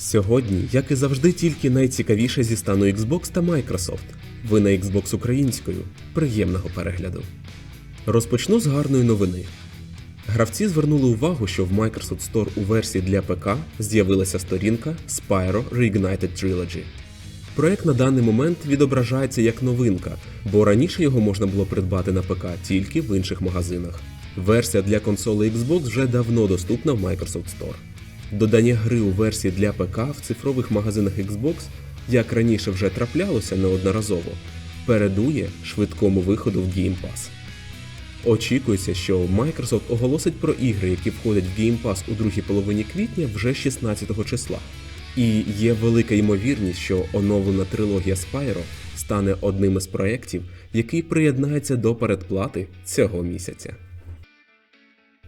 Сьогодні, як і завжди, тільки найцікавіше зі стану Xbox та Microsoft. Ви на Xbox українською. Приємного перегляду. Розпочну з гарної новини. Гравці звернули увагу, що в Microsoft Store у версії для ПК з'явилася сторінка Spyro Reignited Trilogy. Проект на даний момент відображається як новинка, бо раніше його можна було придбати на ПК тільки в інших магазинах. Версія для консолей Xbox вже давно доступна в Microsoft Store. Додання гри у версії для ПК в цифрових магазинах Xbox, як раніше вже траплялося неодноразово, передує швидкому виходу в Game Pass. Очікується, що Microsoft оголосить про ігри, які входять в Game Pass у другій половині квітня вже 16 числа. І є велика ймовірність, що оновлена трилогія Spyro стане одним із проєктів, який приєднається до передплати цього місяця.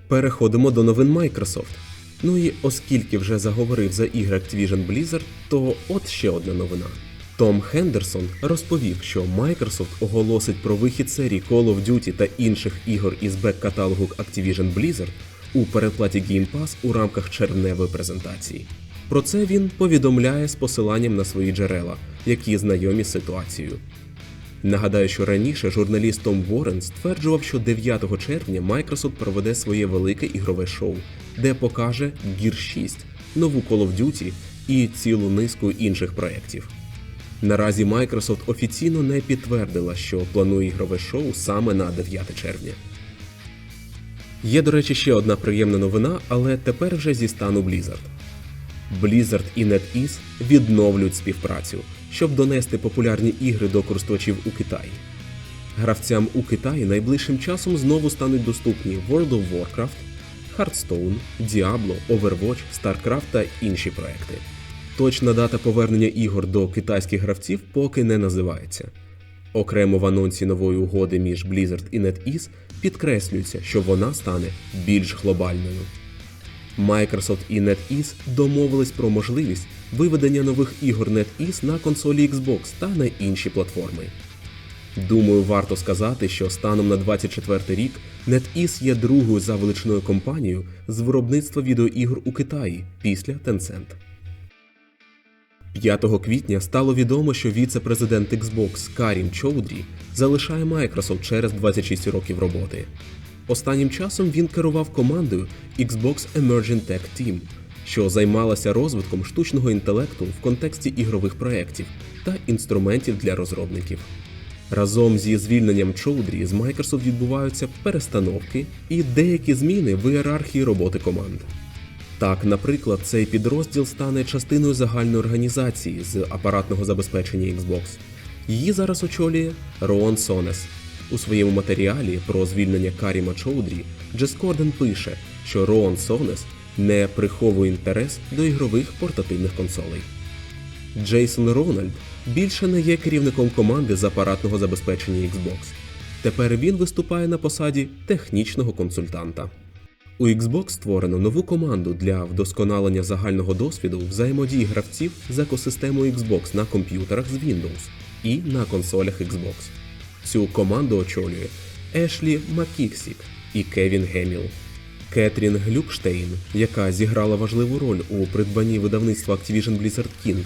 Переходимо до новин Microsoft. Ну і оскільки вже заговорив за ігри Activision Blizzard, то от ще одна новина. Том Хендерсон розповів, що Microsoft оголосить про вихід серії Call of Duty та інших ігор із бек-каталогу Activision Blizzard у передплаті Game Pass у рамках червневої презентації. Про це він повідомляє з посиланням на свої джерела, які знайомі з ситуацією. Нагадаю, що раніше журналіст Том Ворен стверджував, що 9 червня Microsoft проведе своє велике ігрове шоу, де покаже Gear 6, нову Call of Duty і цілу низку інших проєктів. Наразі Microsoft офіційно не підтвердила, що планує ігрове шоу саме на 9 червня. Є, до речі, ще одна приємна новина, але тепер вже зі стану Blizzard. Blizzard і NetEase відновлюють співпрацю, щоб донести популярні ігри до користувачів у Китаї. Гравцям у Китаї найближчим часом знову стануть доступні World of Warcraft, Hearthstone, Diablo, Overwatch, StarCraft та інші проекти. Точна дата повернення ігор до китайських гравців поки не називається. Окремо в анонсі нової угоди між Blizzard і NetEase підкреслюється, що вона стане більш глобальною. Microsoft і NetEase домовились про можливість виведення нових ігор NetEase на консолі Xbox та на інші платформи. Думаю, варто сказати, що станом на 24 рік NetEase є другою за величиною компанією з виробництва відеоігр у Китаї після Tencent. 5 квітня стало відомо, що віце-президент Xbox Карім Чоудрі залишає Microsoft через 26 років роботи. Останнім часом він керував командою Xbox Emerging Tech Team, що займалася розвитком штучного інтелекту в контексті ігрових проєктів та інструментів для розробників. Разом зі звільненням Чоудрі з Microsoft відбуваються перестановки і деякі зміни в ієрархії роботи команд. Так, наприклад, цей підрозділ стане частиною загальної організації з апаратного забезпечення Xbox. Її зараз очолює Роан Сонес. У своєму матеріалі про звільнення Каріма Чоудрі Джес Корден пише, що Роан Сонес не приховує інтерес до ігрових портативних консолей. Джейсон Рональд більше не є керівником команди з апаратного забезпечення Xbox. Тепер він виступає на посаді технічного консультанта. У Xbox створено нову команду для вдосконалення загального досвіду взаємодії гравців з екосистемою Xbox на комп'ютерах з Windows і на консолях Xbox. Цю команду очолює Ешлі Макіксік і Кевін Геміл. Кетрін Глюкштейн, яка зіграла важливу роль у придбанні видавництва Activision Blizzard King,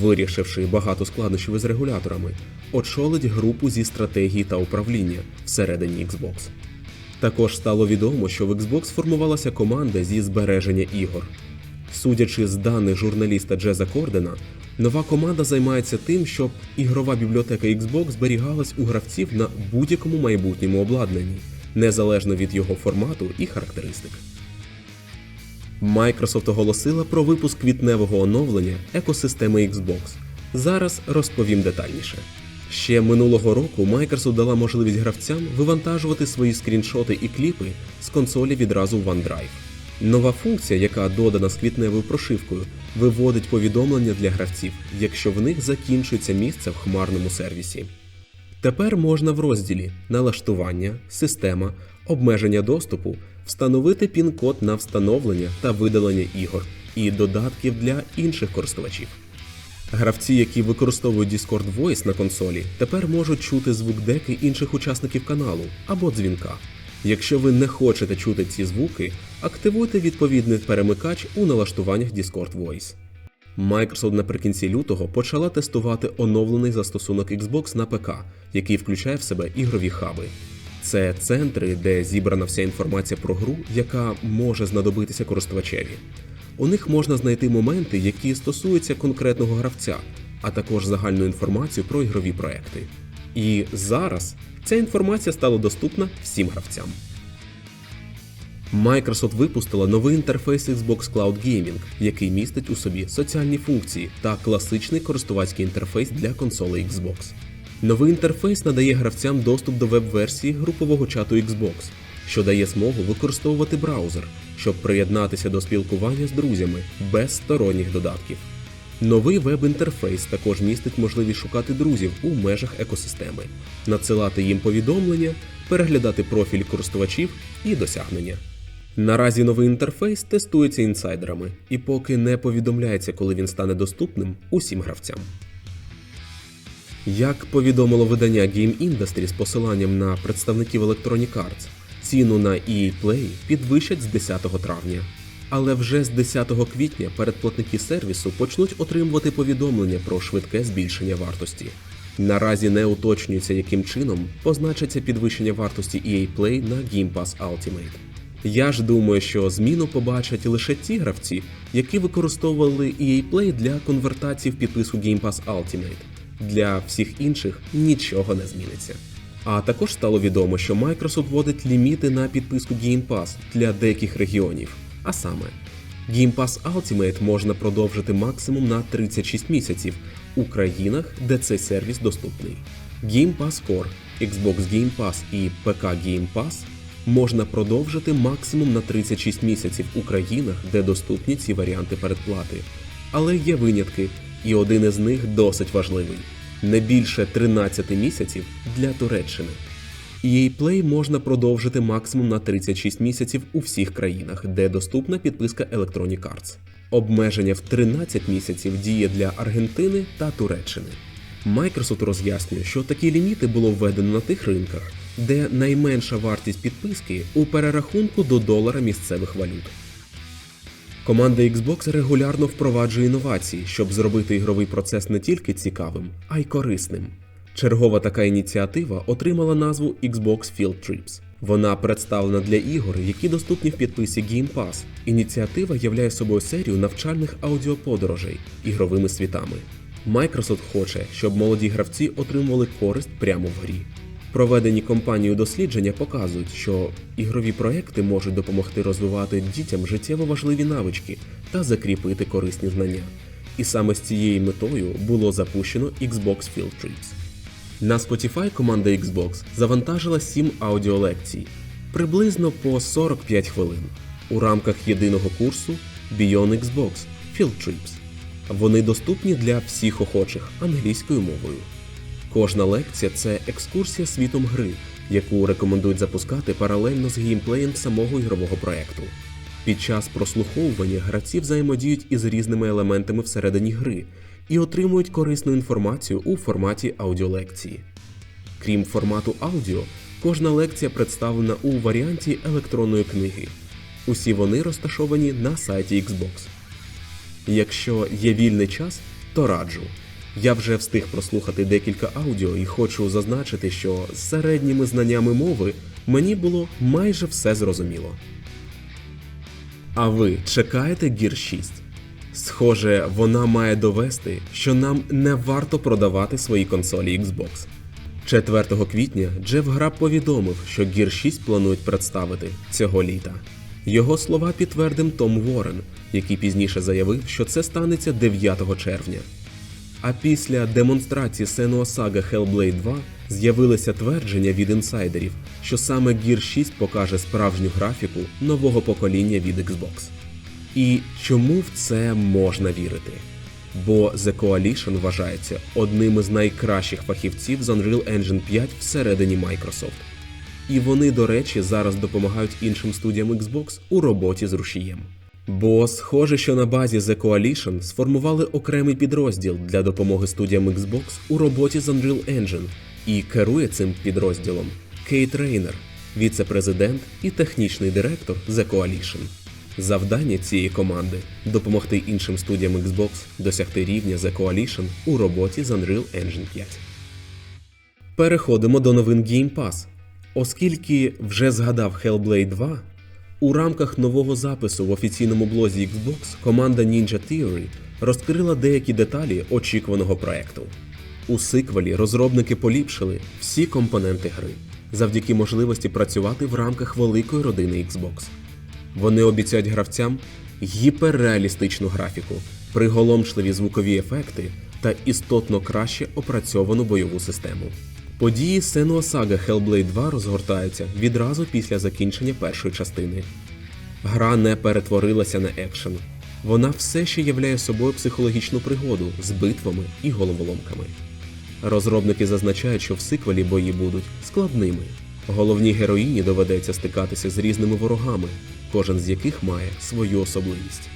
вирішивши багато складнощів із регуляторами, очолить групу зі стратегії та управління всередині Xbox. Також стало відомо, що в Xbox сформувалася команда зі збереження ігор. Судячи з даних журналіста Джеза Кордена, нова команда займається тим, щоб ігрова бібліотека Xbox зберігалась у гравців на будь-якому майбутньому обладнанні, незалежно від його формату і характеристик. Microsoft оголосила про випуск квітневого оновлення екосистеми Xbox. Зараз розповім детальніше. Ще минулого року Microsoft дала можливість гравцям вивантажувати свої скріншоти і кліпи з консолі відразу в OneDrive. Нова функція, яка додана з квітневою прошивкою, виводить повідомлення для гравців, якщо в них закінчується місце в хмарному сервісі. Тепер можна в розділі Налаштування, система, обмеження доступу встановити пін-код на встановлення та видалення ігор і додатків для інших користувачів. Гравці, які використовують Discord Voice на консолі, тепер можуть чути звук деки інших учасників каналу або дзвінка. Якщо ви не хочете чути ці звуки, активуйте відповідний перемикач у налаштуваннях Discord Voice. Microsoft наприкінці лютого почала тестувати оновлений застосунок Xbox на ПК, який включає в себе ігрові хаби. Це центри, де зібрана вся інформація про гру, яка може знадобитися користувачеві. У них можна знайти моменти, які стосуються конкретного гравця, а також загальну інформацію про ігрові проекти. І зараз ця інформація стала доступна всім гравцям. Microsoft випустила новий інтерфейс Xbox Cloud Gaming, який містить у собі соціальні функції та класичний користувацький інтерфейс для консолей Xbox. Новий інтерфейс надає гравцям доступ до веб-версії групового чату Xbox, що дає змогу використовувати браузер, щоб приєднатися до спілкування з друзями без сторонніх додатків. Новий веб-інтерфейс також містить можливість шукати друзів у межах екосистеми, надсилати їм повідомлення, переглядати профіль користувачів і досягнення. Наразі новий інтерфейс тестується інсайдерами, і поки не повідомляється, коли він стане доступним усім гравцям. Як повідомило видання Game Industry з посиланням на представників Electronic Arts, ціну на EA Play підвищать з 10 травня. Але вже з 10 квітня передплатники сервісу почнуть отримувати повідомлення про швидке збільшення вартості. Наразі не уточнюється, яким чином позначиться підвищення вартості EA Play на Game Pass Ultimate. Я ж думаю, що зміну побачать лише ті гравці, які використовували EA Play для конвертації в підписку Game Pass Ultimate. Для всіх інших нічого не зміниться. А також стало відомо, що Microsoft вводить ліміти на підписку Game Pass для деяких регіонів. А саме, Game Pass Ultimate можна продовжити максимум на 36 місяців у країнах, де цей сервіс доступний. Game Pass Core, Xbox Game Pass і ПК Game Pass можна продовжити максимум на 36 місяців у країнах, де доступні ці варіанти передплати. Але є винятки, і один із них досить важливий не більше 13 місяців для Туреччини. EA Play можна продовжити максимум на 36 місяців у всіх країнах, де доступна підписка Electronic Arts. Обмеження в 13 місяців діє для Аргентини та Туреччини. Microsoft роз'яснює, що такі ліміти було введено на тих ринках, де найменша вартість підписки у перерахунку до долара місцевих валют. Команда Xbox регулярно впроваджує інновації, щоб зробити ігровий процес не тільки цікавим, а й корисним. Чергова така ініціатива отримала назву Xbox Field Trips. Вона представлена для ігор, які доступні в підписі Game Pass. Ініціатива являє собою серію навчальних аудіоподорожей ігровими світами. Microsoft хоче, щоб молоді гравці отримували користь прямо в грі. Проведені компанією дослідження показують, що ігрові проекти можуть допомогти розвивати дітям життєво важливі навички та закріпити корисні знання. І саме з цією метою було запущено Xbox Field Trips. На Spotify команда Xbox завантажила 7 аудіолекцій приблизно по 45 хвилин у рамках єдиного курсу Beyond Xbox Field Trips. Вони доступні для всіх охочих англійською мовою. Кожна лекція це екскурсія світом гри, яку рекомендують запускати паралельно з геймплеєм самого ігрового проекту. Під час прослуховування гравці взаємодіють із різними елементами всередині гри і отримують корисну інформацію у форматі аудіолекції. Крім формату аудіо, кожна лекція представлена у варіанті електронної книги. Усі вони розташовані на сайті Xbox. Якщо є вільний час, то раджу. Я вже встиг прослухати декілька аудіо і хочу зазначити, що з середніми знаннями мови мені було майже все зрозуміло. А ви чекаєте Gear 6? Схоже, вона має довести, що нам не варто продавати свої консолі Xbox. 4 квітня Джеф Граб повідомив, що Gear 6 планують представити цього літа. Його слова підтвердив Том Ворен, який пізніше заявив, що це станеться 9 червня. А після демонстрації Saga Hellblade 2 з'явилися твердження від інсайдерів, що саме Gear 6 покаже справжню графіку нового покоління від Xbox. І чому в це можна вірити? Бо The Coalition вважається одним із найкращих фахівців з Unreal Engine 5 всередині Microsoft. І вони, до речі, зараз допомагають іншим студіям Xbox у роботі з рушієм. Бо схоже, що на базі The Coalition сформували окремий підрозділ для допомоги студіям Xbox у роботі з Unreal Engine, і керує цим підрозділом Кейт Рейнер, віце-президент і технічний директор The Coalition. Завдання цієї команди допомогти іншим студіям Xbox досягти рівня The Coalition у роботі з Unreal Engine 5. Переходимо до новин Game Pass. Оскільки вже згадав Hellblade 2, у рамках нового запису в офіційному блозі Xbox команда Ninja Theory розкрила деякі деталі очікуваного проекту. У сиквелі розробники поліпшили всі компоненти гри завдяки можливості працювати в рамках великої родини Xbox. Вони обіцяють гравцям гіперреалістичну графіку, приголомшливі звукові ефекти та істотно краще опрацьовану бойову систему. Події Saga Hellblade 2 розгортаються відразу після закінчення першої частини. Гра не перетворилася на екшен. Вона все ще являє собою психологічну пригоду з битвами і головоломками. Розробники зазначають, що в сиквелі бої будуть складними. Головній героїні доведеться стикатися з різними ворогами, кожен з яких має свою особливість.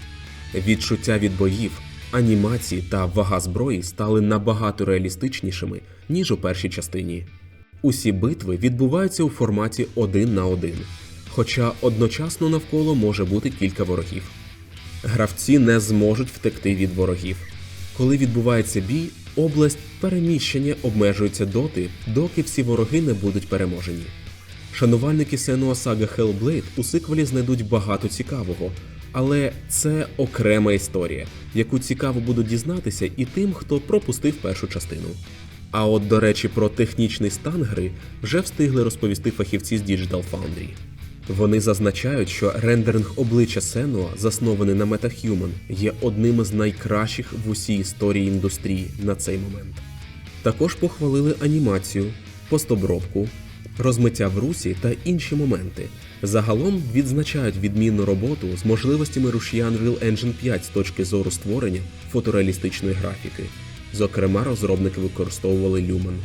Відчуття від боїв, анімації та вага зброї стали набагато реалістичнішими, ніж у першій частині. Усі битви відбуваються у форматі один на один, хоча одночасно навколо може бути кілька ворогів. Гравці не зможуть втекти від ворогів. Коли відбувається бій, область переміщення обмежується доти, доки всі вороги не будуть переможені. Шанувальники Senua Saga Hellblade у сиквелі знайдуть багато цікавого, але це окрема історія, яку цікаво будуть дізнатися і тим, хто пропустив першу частину. А от, до речі, про технічний стан гри вже встигли розповісти фахівці з Digital Foundry. Вони зазначають, що рендеринг обличчя Сенуа, заснований на MetaHuman, є одним із найкращих в усій історії індустрії на цей момент. Також похвалили анімацію, постобробку, розмиття в русі та інші моменти. Загалом відзначають відмінну роботу з можливостями рушія Unreal Engine 5 з точки зору створення фотореалістичної графіки. Зокрема, розробники використовували Lumen.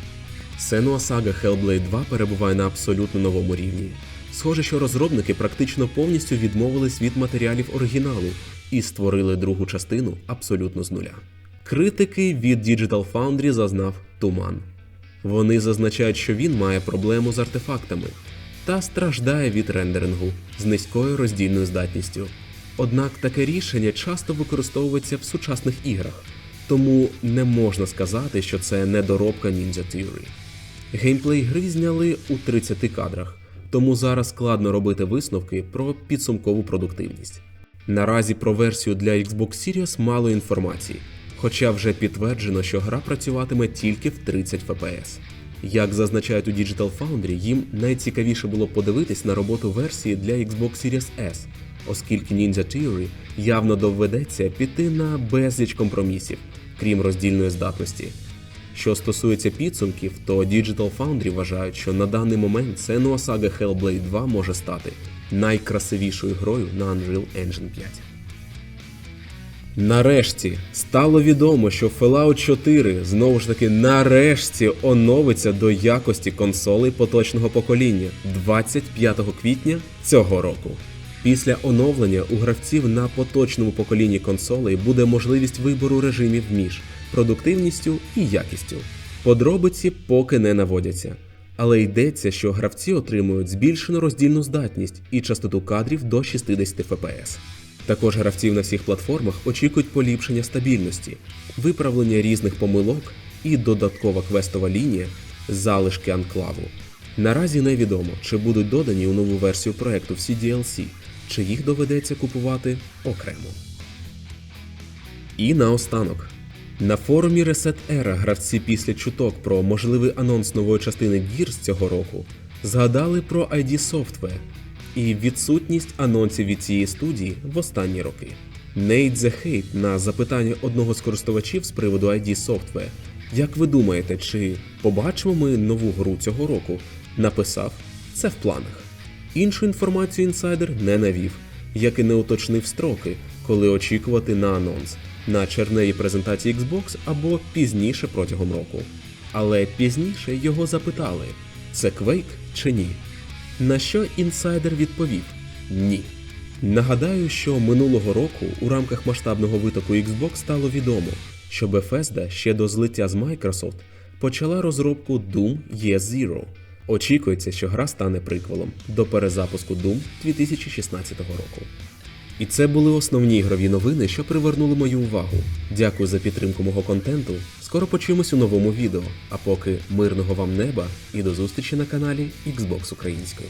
Senua Saga Hellblade 2 перебуває на абсолютно новому рівні. Схоже, що розробники практично повністю відмовились від матеріалів оригіналу і створили другу частину абсолютно з нуля. Критики від Digital Foundry зазнав туман. Вони зазначають, що він має проблему з артефактами та страждає від рендерингу з низькою роздільною здатністю. Однак таке рішення часто використовується в сучасних іграх, тому не можна сказати, що це недоробка Ninja Theory. Геймплей гри зняли у 30 кадрах, тому зараз складно робити висновки про підсумкову продуктивність. Наразі про версію для Xbox Series мало інформації, хоча вже підтверджено, що гра працюватиме тільки в 30 FPS. Як зазначають у Digital Foundry, їм найцікавіше було подивитись на роботу версії для Xbox Series S, оскільки Ninja Theory явно доведеться піти на безліч компромісів, крім роздільної здатності. Що стосується підсумків, то Digital Foundry вважають, що на даний момент Senua Saga Hellblade 2 може стати найкрасивішою грою на Unreal Engine 5. Нарешті стало відомо, що Fallout 4 знову ж таки нарешті оновиться до якості консолей поточного покоління 25 квітня цього року. Після оновлення у гравців на поточному поколінні консолей буде можливість вибору режимів між продуктивністю і якістю. Подробиці поки не наводяться, але йдеться, що гравці отримують збільшену роздільну здатність і частоту кадрів до 60 FPS. Також гравців на всіх платформах очікують поліпшення стабільності, виправлення різних помилок і додаткова квестова лінія залишки анклаву. Наразі невідомо, чи будуть додані у нову версію проекту всі DLC, чи їх доведеться купувати окремо. І наостанок. На форумі Reset Era гравці після чуток про можливий анонс нової частини Gears цього року згадали про ID Software і відсутність анонсів від цієї студії в останні роки. Nate The Hate на запитання одного з користувачів з приводу ID Software Як ви думаєте, чи побачимо ми нову гру цього року? Написав це в планах. Іншу інформацію інсайдер не навів, як і не уточнив строки, коли очікувати на анонс на черневій презентації Xbox або пізніше протягом року. Але пізніше його запитали: це Quake чи ні? На що інсайдер відповів ні. Нагадаю, що минулого року у рамках масштабного витоку Xbox стало відомо, що Bethesda ще до злиття з Microsoft почала розробку Doom Year Zero. Очікується, що гра стане приквелом до перезапуску Doom 2016 року. І це були основні ігрові новини, що привернули мою увагу. Дякую за підтримку мого контенту. Скоро почуємось у новому відео. А поки мирного вам неба і до зустрічі на каналі Xbox Українською.